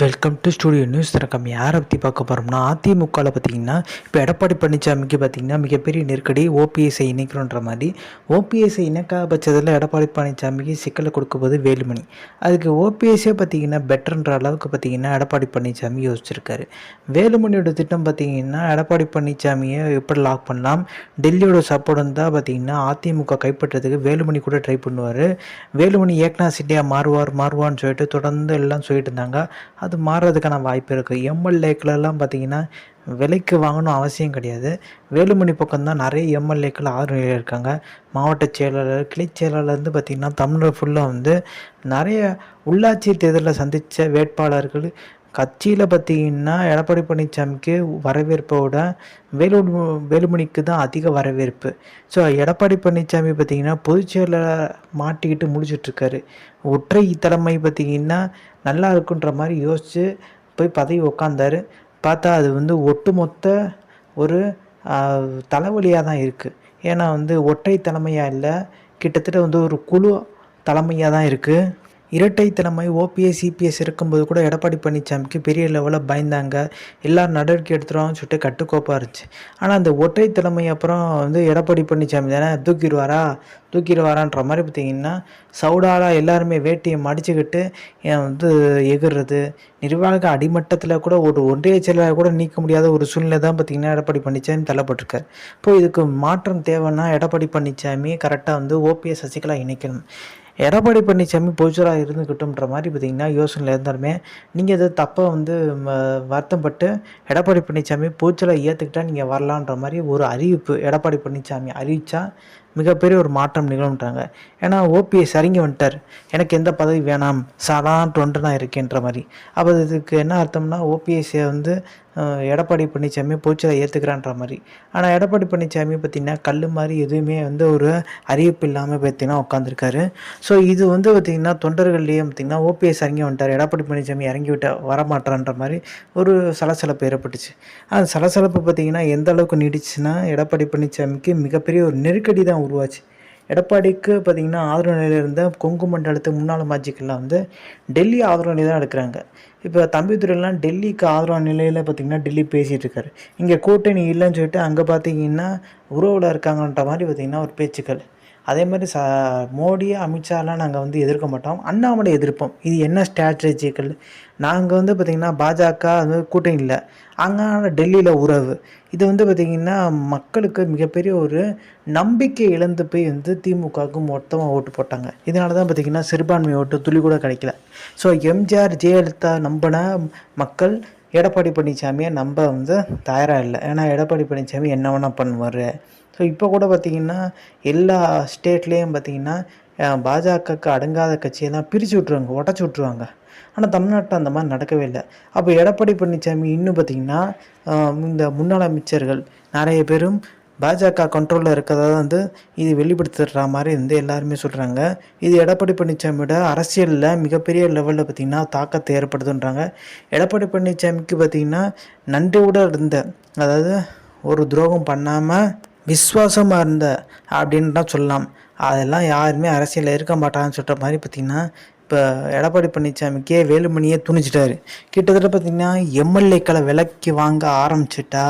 Welcome to studio news திறக்கம். யாரை பற்றி பார்க்க போகிறோம்னா அதிமுகவில் பார்த்தீங்கன்னா இப்போ எடப்பாடி பழனிசாமிக்கு பார்த்தீங்கன்னா மிகப்பெரிய நெருக்கடி ஓபிஎஸ்ஐ இணைக்கிறோன்ற மாதிரி. ஓபிஎஸ்ஐ இணைக்காத பட்சத்தில் எடப்பாடி பழனிசாமிக்கு சிக்கலை கொடுக்கும்போது வேலுமணி. அதுக்கு ஓபிஎஸ்ஸே பார்த்தீங்கன்னா பெட்டர்ன்ற அளவுக்கு பார்த்தீங்கன்னா எடப்பாடி பழனிசாமி யோசிச்சிருக்காரு. வேலுமணியோட திட்டம் பார்த்தீங்கன்னா எடப்பாடி பழனிசாமியை எப்படி லாக் பண்ணலாம்? டெல்லியோட சப்போர்ட் இருந்தால் பார்த்தீங்கன்னா அதிமுக கைப்பற்றதுக்கு வேலுமணி கூட ட்ரை பண்ணுவார். வேலுமணி ஏக்னா சிட்டியாக மாறுவார் மாறுவான்னு சொல்லிட்டு தொடர்ந்து எல்லாம் சொல்லிட்டு இருந்தாங்க. அது மாறுறதுக்கான வாய்ப்பு இருக்குது எம்எல்ஏக்களெல்லாம் பார்த்திங்கன்னா விலைக்கு வாங்கணும் அவசியம் கிடையாது. வேலுமணி பக்கம் தான் நிறைய எம்எல்ஏக்கள் ஆர்வம் இருக்காங்க. மாவட்ட செயலாளர் கிளை செயலாளர்லேருந்து பார்த்திங்கன்னா தமிழர் ஃபுல்லாக வந்து நிறைய உள்ளாட்சி தேர்தலில் சந்தித்த வேட்பாளர்கள் கட்சியில் பார்த்தீங்கன்னா எடப்பாடி பழனிசாமிக்கு வரவேற்போட வேலு வேலுமணிக்கு தான் அதிக வரவேற்பு. ஸோ எடப்பாடி பழனிசாமி பார்த்தீங்கன்னா பொதுச்செயலாளர் மாட்டிக்கிட்டு முடிச்சிட்ருக்காரு ஒற்றை தலைமை பார்த்தீங்கன்னா நல்லா இருக்குன்ற மாதிரி யோசித்து போய் பதவி உக்காந்தார். பார்த்தா அது வந்து ஒட்டுமொத்த ஒரு தலைவலியாக தான் இருக்குது ஏன்னா வந்து ஒற்றை தலைமையாக இல்லை கிட்டத்தட்ட வந்து ஒரு குழு தலைமையாக தான் இருக்குது இரட்டை தலைமை ஓபிஎஸ் சிபிஎஸ் இருக்கும்போது கூட எடப்பாடி பழனிசாமிக்கு பெரிய லெவலில் பயந்தாங்க. எல்லாரும் நடவடிக்கை எடுத்துருவாங்கன்னு சொல்லிட்டு கட்டுக்கோப்பாக இருந்துச்சு. ஆனால் அந்த ஒற்றை தலைமை அப்புறம் வந்து எடப்பாடி பழனிசாமி தானே தூக்கிடுவாரா? தூக்கிட்டு வரான்ற மாதிரி பார்த்தீங்கன்னா சவுடாலாக எல்லாருமே வேட்டியை மடிச்சுக்கிட்டு வந்து எகிறது நிர்வாக அடிமட்டத்தில் கூட ஒரு ஒன்றிய செயலாளர் கூட நீக்க முடியாத ஒரு சூழ்நிலை தான் பார்த்திங்கன்னா எடப்பாடி பழனிசாமி தள்ளப்பட்டிருக்காரு. இப்போ இதுக்கு மாற்றம் தேவைன்னா எடப்பாடி பழனிசாமி கரெக்டாக வந்து ஓபிஎஸ் சசிகலா இணைக்கணும். எடப்பாடி பழனிசாமி பொதுச்சராக இருந்துக்கிட்டோம்ன்ற மாதிரி பார்த்தீங்கன்னா யோசனையில் இருந்தாலுமே நீங்கள் எதாவது தப்பாக வந்து வருத்தப்பட்டு எடப்பாடி பழனிசாமி பொதுச்சராக ஏற்றுக்கிட்டால் நீங்கள் வரலான்ற மாதிரி ஒரு அறிவிப்பு எடப்பாடி பழனிசாமி அறிவித்தா மிகப்பெரிய ஒரு மாற்றம் நிகழும்ன்றாங்க. ஏன்னா ஓபிஎஸ் இறங்கி வந்துட்டார். எனக்கு எந்த பதவி வேணாம். சாதாரண தொண்டு நான் இருக்கேன்ற மாதிரி. அப்போ இதுக்கு என்ன அர்த்தம்னா ஓபிஎஸ்ஸை வந்து எடப்பாடி பழனிசாமி பொதுச்சலை ஏற்றுக்கிறான்ற மாதிரி. ஆனால் எடப்பாடி பழனிசாமி பார்த்திங்கன்னா கல் மாதிரி எதுவுமே வந்து ஒரு அறிவிப்பு இல்லாமல் பார்த்திங்கன்னா உட்காந்துருக்காரு ஸோ இது வந்து பார்த்திங்கன்னா தொண்டர்கள்லேயே பார்த்திங்கன்னா ஓபிஎஸ் இறங்கி வந்துட்டார். எடப்பாடி பழனிசாமி இறங்கி விட்ட வரமாட்டான்ற மாதிரி ஒரு சலசலப்பு ஏற்பட்டுச்சு. அந்த சலசலப்பு பார்த்திங்கன்னா எந்த அளவுக்கு நீடிச்சுன்னா எடப்பாடி பழனிசாமிக்கு மிகப்பெரிய ஒரு நெருக்கடி தான் உருவாச்சு. எடப்பாடிக்கு பார்த்திங்கன்னா ஆதரவு நிலையில் இருந்த கொங்கு மண்டலத்து முன்னாள் மாஜிக்கெல்லாம் வந்து டெல்லி ஆதரவு நிலை தான் எடுக்கிறாங்க. இப்போ தம்பித்துறையெல்லாம் டெல்லிக்கு ஆதரவு நிலையில் பார்த்திங்கன்னா டெல்லி பேசிகிட்டு இருக்காரு. இங்கே கூட்டணி இல்லைன்னு சொல்லிட்டு அங்கே பார்த்தீங்கன்னா உறவில் இருக்காங்கன்ற மாதிரி பார்த்திங்கன்னா ஒரு பேச்சுக்கள். அதே மாதிரி ச மோடி அமித்ஷாலாம் நாங்கள் வந்து எதிர்க்க மாட்டோம். அண்ணாமலை எதிர்ப்போம் இது என்ன ஸ்ட்ராட்டஜிக்கல் நாங்கள் வந்து பார்த்திங்கன்னா பாஜக அது கூட்டணி இல்லை. அங்கே டெல்லியில் உறவு. இது வந்து பார்த்திங்கன்னா மக்களுக்கு மிகப்பெரிய ஒரு நம்பிக்கை இழந்து போய் வந்து திமுகவுக்கு மொத்தமாக ஓட்டு போட்டாங்க. இதனால தான் பார்த்திங்கன்னா சிறுபான்மை ஓட்டு துளி கூட கிடைக்கல. ஸோ எம்ஜிஆர் ஜெயலலிதா நம்பின மக்கள் எடப்பாடி பழனிசாமியை நம்ப வந்து தயாராக இல்லை. ஏன்னா எடப்பாடி பழனிசாமி என்ன வேணால் பண்ணுவார். ஸோ இப்போ கூட பார்த்திங்கன்னா எல்லா ஸ்டேட்லேயும் பார்த்திங்கன்னா பாஜகவுக்கு அடங்காத கட்சியெல்லாம் பிரித்து விட்ருவாங்க உடச்சி விட்ருவாங்க ஆனால் தமிழ்நாட்டில் அந்த மாதிரி நடக்கவே இல்லை. அப்போ எடப்பாடி பழனிசாமி இன்னும் பார்த்திங்கன்னா இந்த முன்னாள் அமைச்சர்கள் நிறைய பேரும் பாஜக கண்ட்ரோலில் இருக்கிறதா வந்து இது வெளிப்படுத்துகிற மாதிரி வந்து எல்லாருமே சொல்கிறாங்க இது எடப்பாடி பழனிசாமியோட அரசியலில் மிகப்பெரிய லெவலில் பார்த்திங்கன்னா தாக்கத்தை ஏற்படுதுன்றாங்க எடப்பாடி பழனிசாமிக்கு பார்த்திங்கன்னா நன்றியோடு இருந்த அதாவது ஒரு துரோகம் பண்ணாமல் விஸ்வாசமாக இருந்த அப்படின்னு தான் சொல்லலாம். அதெல்லாம் யாருமே அரசியலில் இருக்க மாட்டாங்கன்னு சொல்கிற மாதிரி பார்த்திங்கன்னா இப்போ எடப்பாடி பழனிசாமிக்கே வேலுமணியே துணிச்சிட்டாரு கிட்டத்தட்ட பார்த்திங்கன்னா எம்எல்ஏக்களை விலைக்கு வாங்க ஆரம்பிச்சிட்டா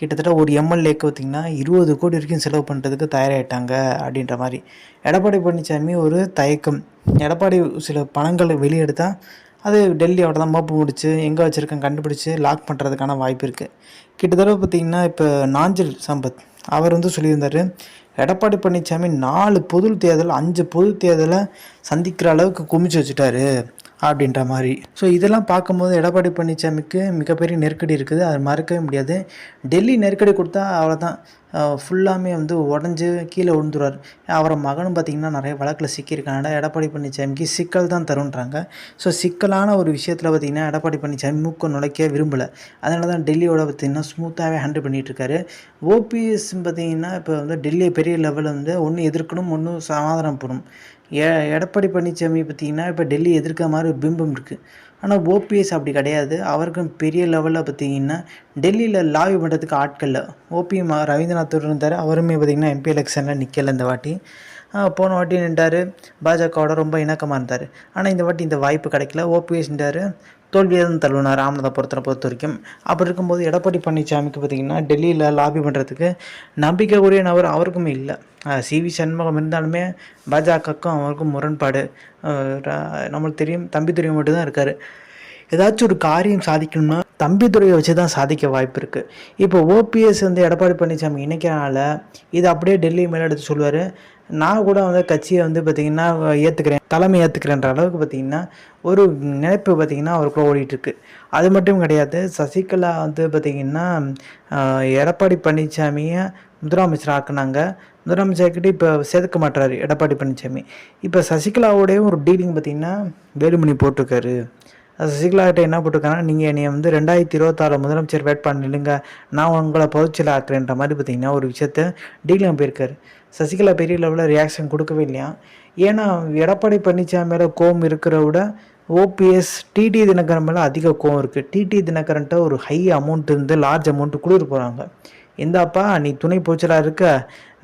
கிட்டத்தட்ட ஒரு எம்எல்ஏக்கு பார்த்திங்கன்னா இருபது கோடி வரைக்கும் செலவு பண்ணுறதுக்கு தயாராகிட்டாங்க அப்படின்ற மாதிரி. எடப்பாடி பழனிசாமி ஒரு தயக்கம். எடப்பாடி சில பணங்களை வெளியெடுத்தால் அது டெல்லியோட தான் மோப்பு முடிச்சு எங்கே வச்சுருக்கேன் கண்டுபிடிச்சி லாக் பண்ணுறதுக்கான வாய்ப்பு இருக்குது கிட்டத்தட்ட பார்த்திங்கன்னா இப்போ நாஞ்சில் சம்பத் அவர் வந்து சொல்லியிருந்தார் எடப்பாடி பழனிசாமி நாலு பொது தேர்தல் அஞ்சு பொது தேர்தலை சந்திக்கிற அளவுக்கு குமிச்சு வச்சுட்டாரு. அப்படின்ற மாதிரி. ஸோ இதெல்லாம் பார்க்கும்போது எடப்பாடி பழனிசாமிக்கு மிகப்பெரிய நெருக்கடி இருக்குது. அது மறக்கவே முடியாது. டெல்லி நெருக்கடி கொடுத்தா அவ்வளோதான் ஃபுல்லாமே வந்து உடஞ்சி கீழே விழுந்துருவார். அவரை மகனும் பார்த்திங்கன்னா நிறைய வழக்கில் சிக்கியிருக்காங்க. எடப்பாடி பழனிசாமிக்கு சிக்கல் தான் தருன்றாங்க ஸோ சிக்கலான ஒரு விஷயத்தில் பார்த்திங்கன்னா எடப்பாடி பழனிசாமி மூக்க நுழைக்க விரும்பலை. அதனால தான் டெல்லியோட பார்த்திங்கன்னா ஸ்மூத்தாகவே ஹேண்டில் பண்ணிகிட்ருக்காரு ஓபிஎஸ் பார்த்திங்கன்னா இப்போ வந்து டெல்லியை பெரிய லெவலில் வந்து ஒன்று எதிர்க்கணும் ஒன்று சமாதானம் போகணும் எ எடப்பாடி பழனிசாமி பார்த்திங்கன்னா இப்போ டெல்லி எதிர்க்க மாதிரி பிம்பம் இருக்குது ஆனால் ஓபிஎஸ் அப்படி கிடையாது. அவருக்கும் பெரிய லெவலில் பார்த்திங்கன்னா டெல்லியில் லாபி பண்ணுறதுக்கு ஆட்களில் ஓபிஎம் ரவீந்திரநாத் இருந்தார். அவருமே பார்த்திங்கன்னா எம்பி எலெக்ஷனில் நிற்கல இந்த வாட்டி. போன வாட்டி நின்றார். பாஜகவோட ரொம்ப இணக்கமாக இருந்தார். ஆனால் இந்த வாட்டி இந்த வாய்ப்பு கிடைக்கல. ஓபிஎஸ் நின்றார் தோல்வியை தான் தள்ளுனார். ராமநாதபுரத்தில் பொறுத்த வரைக்கும். அப்படி இருக்கும்போது எடப்பாடி பழனிசாமிக்கு பார்த்திங்கன்னா டெல்லியில் லாபி பண்ணுறதுக்கு நம்பிக்கைக்குரிய நபர் அவருக்குமே இல்லை. சிவி சண்முகம் இருந்தாலுமே பாஜகவுக்கும் அவருக்கும் முரண்பாடு. நம்மளுக்கு தெரியும் தம்பித்துறையும் மட்டும்தான் இருக்கார். ஏதாச்சும் ஒரு காரியம் சாதிக்கணும்னா தம்பித்துறையை வச்சு தான் சாதிக்க வாய்ப்பு இருக்குது இப்போ ஓபிஎஸ் வந்து எடப்பாடி பழனிசாமி இணைக்கிறனால இது அப்படியே டெல்லி மேலே எடுத்து சொல்லுவார். நான் கூட வந்து கட்சியை வந்து பார்த்திங்கன்னா ஏற்றுக்கிறேன் தலைமை ஏற்றுக்கிறேன்ற அளவுக்கு பார்த்திங்கன்னா ஒரு நினைப்பு பார்த்திங்கன்னா அவருக்குள்ள ஓடிட்டுருக்கு அது மட்டும் கிடையாது சசிகலா வந்து பார்த்திங்கன்னா எடப்பாடி பழனிசாமியை முதலமைச்சர் ஆக்குனாங்க. முதலமைச்சர்கிட்ட இப்போ சேர்க்க மாட்டுறாரு எடப்பாடி பழனிசாமி இப்போ சசிகலாவோடைய ஒரு டீலிங் பார்த்திங்கன்னா வேலுமணி போட்டிருக்காரு. சசிகலா கிட்ட என்ன போட்டிருக்காங்கன்னா நீங்கள் என்னை வந்து ரெண்டாயிரத்தி இருபத்தாறு முதலமைச்சர் வேட்பாளர் நில்லுங்க நான் உங்களை பொதுச்செயலாக ஆக்குறேன்ற மாதிரி பார்த்தீங்கன்னா ஒரு விஷயத்த டீலிங் போயிருக்காரு. சசிகலா பெரிய லெவலில் ரியாக்ஷன் கொடுக்கவே இல்லையா? ஏன்னா எடப்பாடி பழனிசாமி மேலே கோவம் இருக்கிற விட ஓபிஎஸ் டிடி தினகரன் மேலே அதிக கோவம் இருக்குது டிடி தினகரன்ட்ட ஒரு ஹை அமௌண்ட் இருந்து லார்ஜ் அமௌண்ட்டு கொடுத்து போகிறாங்க இந்தாப்பா நீ துணை போச்சலாக இருக்க?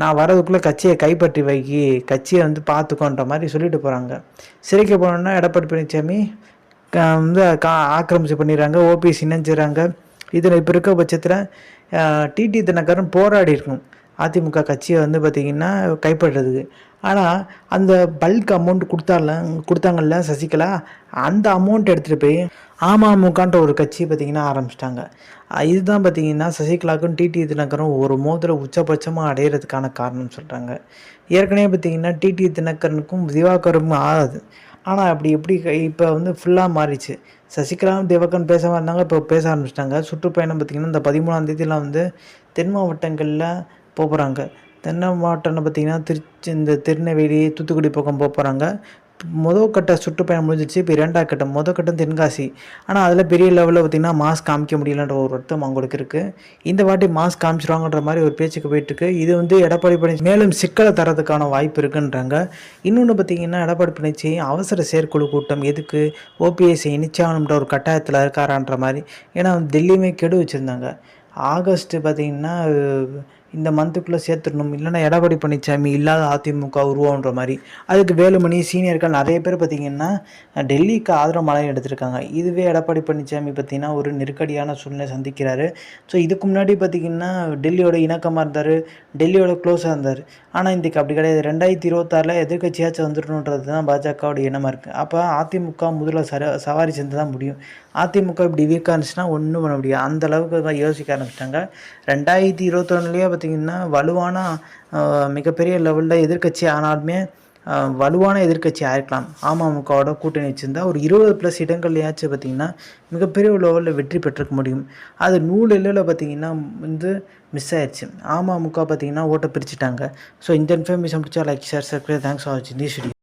நான் வரதுக்குள்ளே கட்சியை கைப்பற்றி வைக்கி கட்சியை வந்து பார்த்துக்கோன்ற மாதிரி சொல்லிட்டு போகிறாங்க சிறைக்க போனோன்னா எடப்பாடி பழனிசாமி வந்து கா ஆக்கிரமிச்சு பண்ணிடுறாங்க ஓபிஎஸ் இணைஞ்சிடறாங்க. இதில் இப்போ இருக்க பட்சத்தில் டிடி தினகரன் போராடி இருக்கும் அதிமுக கட்சியை வந்து பார்த்திங்கன்னா கைப்பற்றுறதுக்கு. ஆனால் அந்த பல்க் அமௌண்ட் கொடுத்தால கொடுத்தாங்கல்ல சசிகலா? அந்த அமௌண்ட் எடுத்துகிட்டு போய் அமமுகன்ற ஒரு கட்சி பார்த்திங்கன்னா ஆரம்பிச்சிட்டாங்க. இதுதான் பார்த்திங்கன்னா சசிகலாவுக்கும் டிடி தினகரும் ஒரு மோதல உச்சபட்சமாக அடையிறதுக்கான காரணம் சொல்கிறாங்க ஏற்கனவே பார்த்திங்கன்னா டிடி தினகரனுக்கும் திவாகரும் ஆகாது. ஆனால் அப்படி எப்படி இப்போ வந்து ஃபுல்லாக மாறிச்சு. சசிகலாவும் தேவகன் பேசாமல் இருந்தாங்க இப்போ பேச ஆரம்பிச்சிட்டாங்க. சுற்றுப்பயணம் பார்த்திங்கன்னா இந்த பதிமூணாம் தேதியெலாம் வந்து தென் மாவட்டங்களில் போகிறாங்க தென்னை மாவட்டம்னு பார்த்திங்கன்னா திருச்சி இந்த திருநெல்வேலி தூத்துக்குடி பக்கம் போகிறாங்க மொதல் கட்ட சுற்றுப்பயணம் முடிஞ்சிச்சு இப்போ இரண்டாவது கட்டம் மொதல் கட்டம் தென்காசி. ஆனால் அதில் பெரிய லெவலில் பார்த்திங்கன்னா மாஸ்க் காமிக்க முடியலன்ற ஒரு வருத்தம் அவங்களுக்கு இருக்குது இந்த வாட்டி மாஸ்க் காமிச்சிருவாங்கன்ற மாதிரி ஒரு பேச்சுக்கு போயிட்டுருக்கு. இது வந்து எடப்பாடி பழனிச்சி மேலும் சிக்கலை தரதுக்கான வாய்ப்பு இருக்குன்றாங்க. இன்னொன்று பார்த்திங்கன்னா எடப்பாடி பழனிச்சி அவசர செயற்குழு கூட்டம் எதுக்கு? ஓபிஎஸ்ஐ இணைச்சாகணுன்ற ஒரு கட்டாயத்தில் இருக்காரான்ற மாதிரி. ஏன்னா டெல்லியுமே கெடு வச்சுருந்தாங்க. ஆகஸ்ட்டு பார்த்திங்கன்னா இந்த மந்த்துக்குள்ளே சேர்த்துடணும். இல்லைன்னா எடப்பாடி பழனிசாமி இல்லாத அதிமுக உருவான்ற மாதிரி. அதுக்கு வேலுமணி சீனியர்கள் நிறைய பேர் பார்த்திங்கன்னா டெல்லிக்கு ஆதரவு மழை எடுத்திருக்காங்க. இதுவே எடப்பாடி பழனிசாமி பார்த்திங்கன்னா ஒரு நெருக்கடியான சூழ்நிலை சந்திக்கிறாரு. ஸோ இதுக்கு முன்னாடி பார்த்திங்கன்னா டெல்லியோட இணக்கமாக இருந்தார். டெல்லியோட க்ளோஸாக இருந்தார். ஆனால் இன்றைக்கு அப்படி கிடையாது. ரெண்டாயிரத்தி இருபத்தாறில் எதிர்கட்சியாச்சும் வந்துடணுன்றது தான் பாஜகவோட எண்ணமாக இருக்குது அப்போ அதிமுக முதல்ல சர சவாரி செஞ்சு தான் முடியும். அதிமுக இப்படி வீக்காக இருந்துச்சுன்னா ஒன்றும் பண்ண முடியாது. அந்த அளவுக்கு தான் யோசிக்க ஆரம்பிச்சிட்டாங்க. ரெண்டாயிரத்தி இருபத்தொன்னுலேயே பார்த்திங்கன்னா வலுவான மிகப்பெரிய லெவலில் எதிர்கட்சி ஆனாலுமே வலுவான எதிர்கட்சி ஆயிருக்கலாம். அமமுகவோட கூட்டணி வச்சுருந்தா ஒரு இருபது ப்ளஸ் இடங்கள்லையாச்சும் பார்த்திங்கன்னா மிகப்பெரிய லெவலில் வெற்றி பெற்றுக்க முடியும். அது நூல் இல்லையில் பார்த்திங்கன்னா வந்து மிஸ் ஆயிடுச்சு அமமுக பார்த்திங்கன்னா ஓட்டை பிரிச்சுட்டாங்க. ஸோ இந்த இன்ஃபர்மேஷன் பிடிச்சா like share subscribe thanks for வாட்சிங்